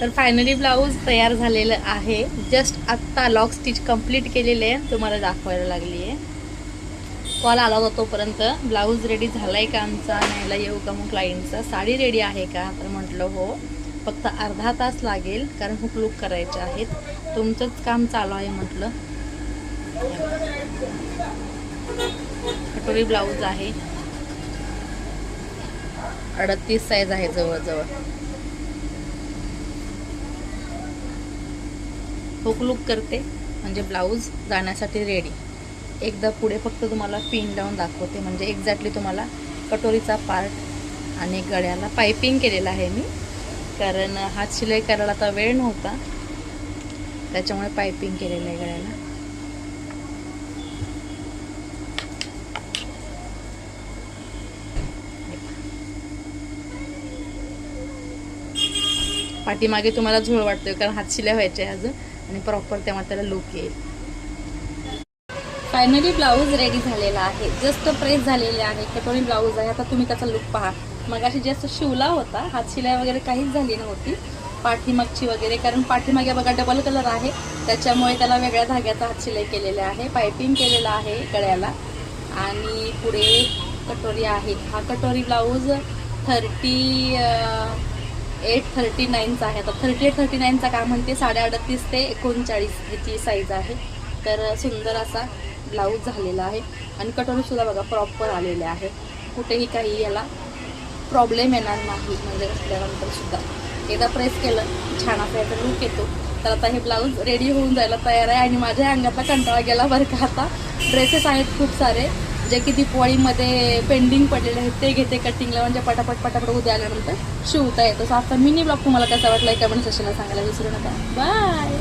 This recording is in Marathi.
तर फायनली ब्लाऊज तयार झालेलं आहे. जस्ट आत्ता लॉक स्टिच कंप्लीट केलेले आहे. तुम्हाला दाखवायला लागली आहे. कॉल आला होता तोपर्यंत. ब्लाऊज रेडी झाला आहे का आमचा? न्यायला येऊ का मग क्लायंटचा साडी रेडी आहे का? तर म्हटलं हो. फक्त अर्धा तास लागेल कारण हुक लुक करायचे आहेत. तुमचंच काम चालू आहे म्हटलं. कटोरी ब्लाऊज आहे. अडतीस साईज आहे जवळजवळ. हुक लुक करते म्हणजे ब्लाऊज जाण्यासाठी रेडी एकदा पुढे फक्त तुम्हाला पिन लावून दाखवते म्हणजे एक्झॅक्टली तुम्हाला कटोरीचा पार्ट आणि गळ्याला पायपिंग केलेला आहे मी. कारण हात शिलाई करायला आता वेळ नव्हता. त्याच्यामुळे पायपिंग केलेलं आहे गळ्याला. पाठीमागे तुम्हाला झोळ वाटतोय कारण हात शिल्या व्हायचे आहे अजून आणि प्रॉपर तेव्हा त्याला लुक येईल. फायनली ब्लाऊज रेडी झालेला आहे. जस्ट प्रेस झालेले आहे. कटोरी ब्लाऊज आहे? आता तुम्ही त्याचा लुक पहा. मग अशी जास्त शिवला होता हात शिलाई वगैरे काहीच झाली नव्हती. पाठीमागची वगैरे कारण पाठीमागे बघा डबल कलर आहे. त्याच्यामुळे त्याला वेगळ्या धाग्याचा हात शिलाई केलेला आहे. पायपिंग केलेला आहे गळ्याला. आणि पुढे कटोरी आहे. हा कटोरी ब्लाऊज थर्टी एट थर्टी नाईनचा आहे. आता थर्टी एट थर्टी नाईनचा काय म्हणते साडे अडतीस ते एकोणचाळीस ह्याची साईज आहे. तर सुंदर असा ब्लाऊज झालेला आहे. आणि कटोरीसुद्धा बघा प्रॉपर आलेले आहे. कुठेही काही याला प्रॉब्लेम येणार नाही म्हणजे घातल्यानंतर सुद्धा. एकदा प्रेस केलं छान असा याचा लुक येतो. तर आता हे ब्लाऊज रेडी होऊन जायला तयार आहे. आणि माझ्या अंगातला कंटाळा गेला बरं का आता. ड्रेसेस आहेत खूप सारे. जे की दिवाळीमध्ये पेंडिंग पडलेले आहेत ते घेते कटिंगला म्हणजे पटापट पटापट उद्या आल्यानंतर शिवता येतो. असं आता मिनी ब्लॉग तुम्हाला कसा वाटला कमेंट सेशनला सांगायला विसरू नका. बाय